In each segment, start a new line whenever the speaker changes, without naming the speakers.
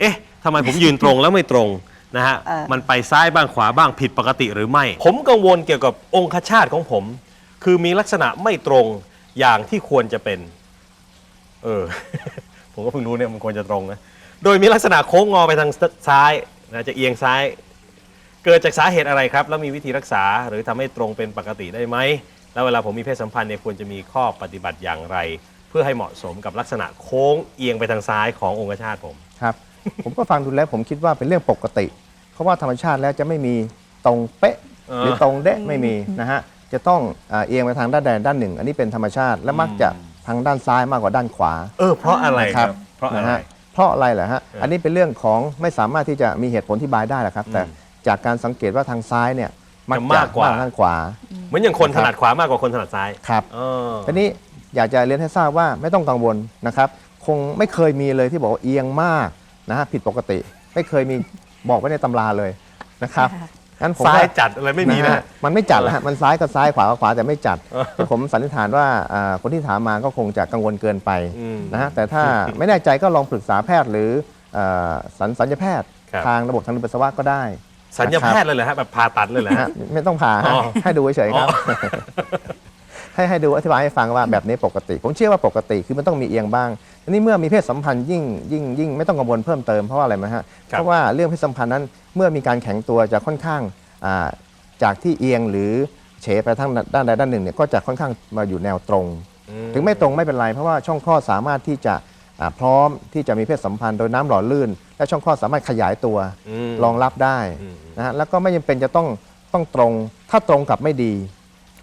เอ๊ะทำไมผมยืนตรงแล้วไม่ตรงนะฮะ
เออ
มันไปซ้ายบ้างขวาบ้างผิดปกติหรือไม่ ผมกังวลเกี่ยวกับองคชาตของผม คือมีลักษณะไม่ตรงอย่างที่ควรจะเป็น เออ ผมก็เพิ่งรู้เนี่ยมันควรจะตรงนะโดยมีลักษณะโค้งงอไปทางซ้ายนะจะเอียงซ้าย เกิดจากสาเหตุอะไรครับ แล้วมีวิธีรักษาหรือทำให้ตรงเป็นปกติได้ไหม แล้วเวลาผมมีเพศสัมพันธ์เนี่ยควรจะมีข้อปฏิบัติอย่างไร เพื่อให้เหมาะสมกับลักษณะโค้งเอียงไปทางซ้ายขององคชาตผม
ครับ ผมก็ฟังดูแล้วผมคิดว่าเป็นเรื่องปกติ เพราะว่าธรรมชาติแล้วจะไม่มีตรงเป๊ะ
เออ
หรือตรงเดะไม่มีนะฮะจะต้องอ่าเอียงไปทางด้านใดด้านหนึ่ง อันนี้เป็นธรรมชาติและมักจะทางด้านซ้ายมากกว่าด้านขวา
เออเพราะอะไร
นะ
ครับ เพราะอะ
นะ
ไร
ฮะเพราะอะไรเหรอฮะ
เอออั
อันนี้เป็นเรื่องของไม่สามารถที่จะมีเหตุผลที่บายได้หรอกครับ แต่
อืม
จากการสังเกตว่าทางซ้ายเนี่ยมัก
จะ
จะ
มากกว่า
ด้านขวา
เหมือนอย่างคนถนัดขวามากกว่าคนถนัดซ้าย
ครับ
เออ
ทีนี้อยากจะเรียนให้ทราบว่าไม่ต้องกังวลนะครับ คงไม่เคยมีเลยที่บอกว่าเอียงมากนะฮะผิดปกติ ไม่เคยมีบอกไว้ในตำราเลยนะครับงั้นผม
ซ้าย
ว่า
จัดอะไรไม่มีนะ
ฮมันไม่จัดแล้วฮะมันซ้ายก็ซ้ายขวาก็ขวาแต่ไม่จัด
เออ
แต่ผมสันนิษฐานว่าอ่าคนที่ถามมาก็คงจะกังวลเกินไป
อืม
นะฮะแต่ถ้าไม่แน่ใจก็ลองปรึกษาแพทย์หรือเอ่อสัญสัญญแพทย์
ครับ
ทางระบบทางเดินปัสสาวะก็ได้
สัญญาแพทย์เลยเหรอฮะแบบผ่าตัดเลยเหรอ
นะ
ฮะ
ฮะไม่ต้องผ่าฮะ
อ๋อ
ให้ดูเฉยๆครับ
อ๋อ
ให้ให้ดูอธิบายให้ฟังว่าแบบนี้ปกติ ผมเชื่อว่าปกติคือมันต้องมีเอียงบ้างทีนี้เมื่อมีเพศสัมพันธ์ยิ่งยิ่งยิ่งไม่ต้องกังวลเพิ่มเติมเพราะว่าอะไรไหมฮะ
ครับ
เพราะว่าเรื่องเพศสัมพันธ์นั้นเมื่อมีการแข็งตัวจะค่อนข้างอ่าจากที่เอียงหรือเฉไปทางด้านใดด้านหนึ่งเนี่ยก็จะค่อนข้างมาอยู่แนวตรง ถึงไม่ตรงไม่เป็นไรเพราะว่าช่องคลอดสามารถที่จะอ่าพร้อมที่จะมีเพศสัมพันธ์โดยน้ำหล่อลื่น และช่องคลอดสามารถขยายตัว
อืม
รองรับได้
อืม
นะฮะแล้วก็ไม่จำเป็นจะต้องต้องตรง ถ้าตรงกับไม่ดี
เ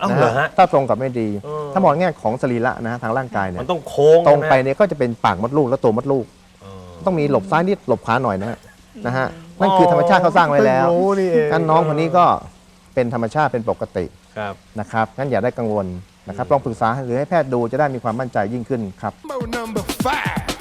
อ้า
นะ
เหรอฮะ
ถ้าตรงกับไม่ดี
เออ
ถ้ามองในแง่ของสรีระนะฮะทางร่างกายเนี่
มั
ย
นต้องโค้ง
ตรงไป
ใช่หม
เนี่ยก็จะเป็นปากมดลูกและตัวมดลูก
เออ
ต้องมีหลบซ้ายนิดหลบขวาหน่อยนะฮะนะฮะนั่นคือธรรมชาติเขาสร้างไว้แล้ว
เพิ่งรู้นี่เอง
งั้นน้องคนนี้ก็เป็นธรรมชาติเป็นปกติ
ครับ
นะครับงั้นอย่าได้กังวลนะครับลองปรึกษาหรือให้แพทย์ดูจะได้มีความมั่นใจยิ่งขึ้นครับ
Mo number five.